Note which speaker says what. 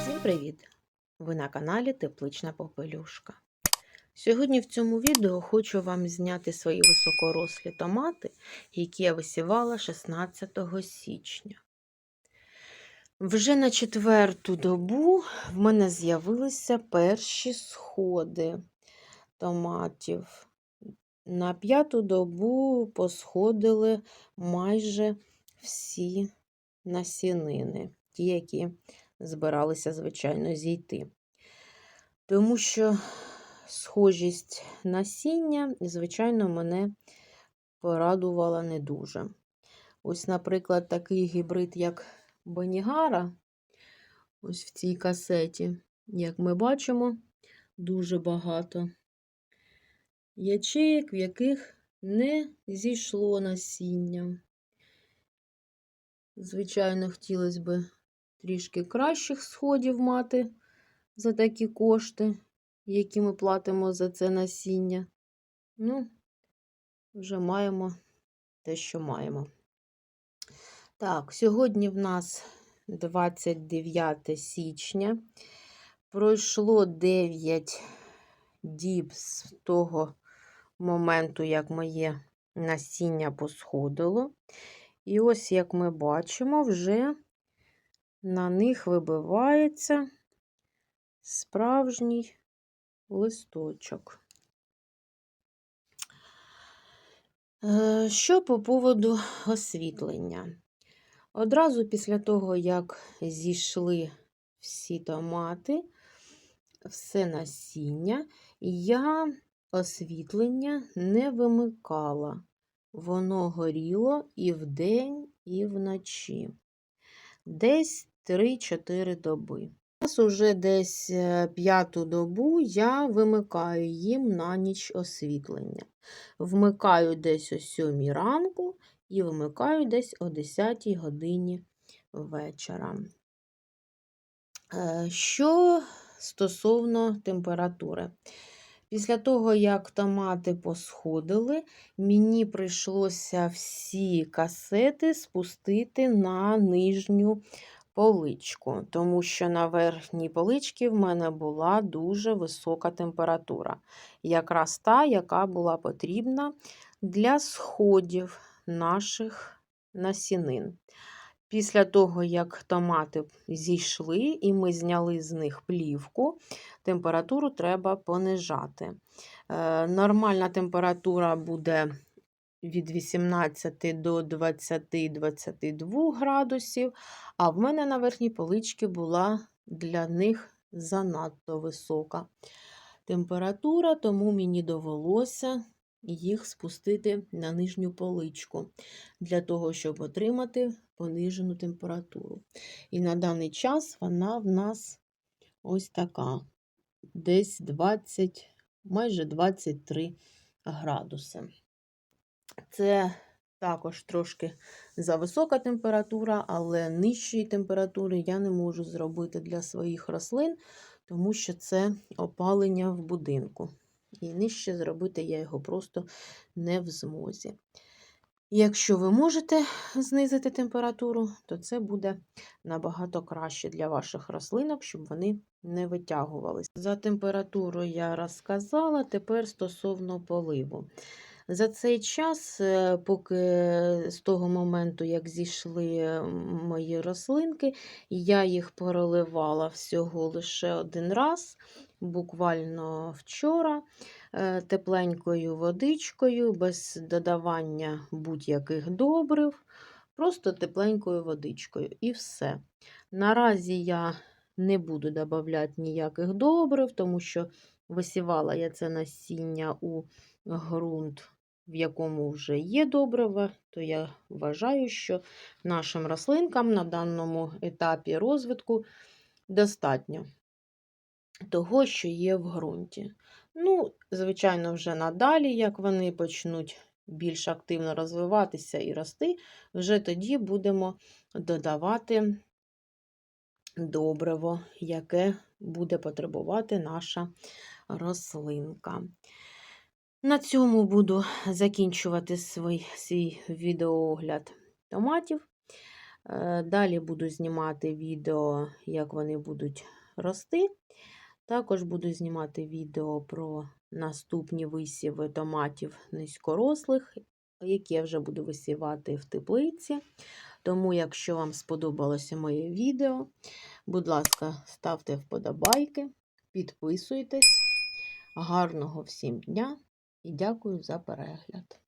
Speaker 1: Всім привіт! Ви на каналі Теплична Попелюшка. Сьогодні в цьому відео хочу вам зняти свої високорослі томати, які я висівала 16 січня. Вже на четверту добу в мене з'явилися перші сходи томатів. На п'яту добу посходили майже всі насінини, ті, які збиралися, звичайно, зійти. Тому що схожість насіння, звичайно, мене порадувала не дуже. Ось, наприклад, такий гібрид, як Бонігара, ось в цій касеті, як ми бачимо, дуже багато ячеїк, в яких не зійшло насіння. Звичайно, хотілося б трішки кращих сходів мати за такі кошти, які ми платимо за це насіння. Ну, вже маємо те, що маємо. Так, сьогодні в нас 29 січня. Пройшло 9 діб з того моменту, як моє насіння посходило. І ось, як ми бачимо, вже на них вибивається справжній листочок. Е, Що по поводу освітлення? Одразу після того, як зійшли всі томати, все насіння, я освітлення не вимикала. Воно горіло і вдень, і вночі. Десь 3-4 доби. Зараз уже десь е, п'яту добу я вимикаю їм на ніч освітлення. Вмикаю десь о 7 ранку і вимикаю десь о 10 годині вечора. Е, Що стосовно температури. Після того, як томати посходили, мені прийшлося всі касети спустити на нижню поличку, тому що на верхній поличці в мене була дуже висока температура. Якраз та, яка була потрібна для сходів наших насінин. Після того, як томати зійшли і ми зняли з них плівку, температуру треба понижати. Е, Нормальна температура буде від 18 до 20-22 градусів, а в мене на верхній поличці була для них занадто висока температура, тому мені довелося їх спустити на нижню поличку для того, щоб отримати понижену температуру. І на даний час вона в нас ось така, десь 20, майже 23 градуси. Це також трошки зависока температура, але нижчої температури я не можу зробити для своїх рослин, тому що це опалення в будинку. І нижче зробити я його просто не в змозі. Якщо ви можете знизити температуру, то це буде набагато краще для ваших рослинок, щоб вони не витягувалися. За температуру я розказала, тепер стосовно поливу. За цей час, е, поки з того моменту, як зійшли мої рослинки, я їх переливала всього лише один раз, буквально вчора, е, тепленькою водичкою, без додавання будь-яких добрив, просто тепленькою водичкою. І все. Наразі я не буду додавати ніяких добрив, тому що висівала я це насіння у ґрунт, в якому вже є добрива, то я вважаю, що нашим рослинкам на даному етапі розвитку достатньо того, що є в ґрунті. Ну, звичайно, вже надалі, як вони почнуть більш активно розвиватися і рости, вже тоді будемо додавати добриво, яке буде потребувати наша рослинка. На цьому буду закінчувати свій, свій відеоогляд томатів. Е, Далі буду знімати відео, як вони будуть рости. Також буду знімати відео про наступні висіви томатів низькорослих, які я вже буду висівати в теплиці. Тому, якщо вам сподобалося моє відео, будь ласка, ставте вподобайки, підписуйтесь. Гарного всім дня і дякую за перегляд!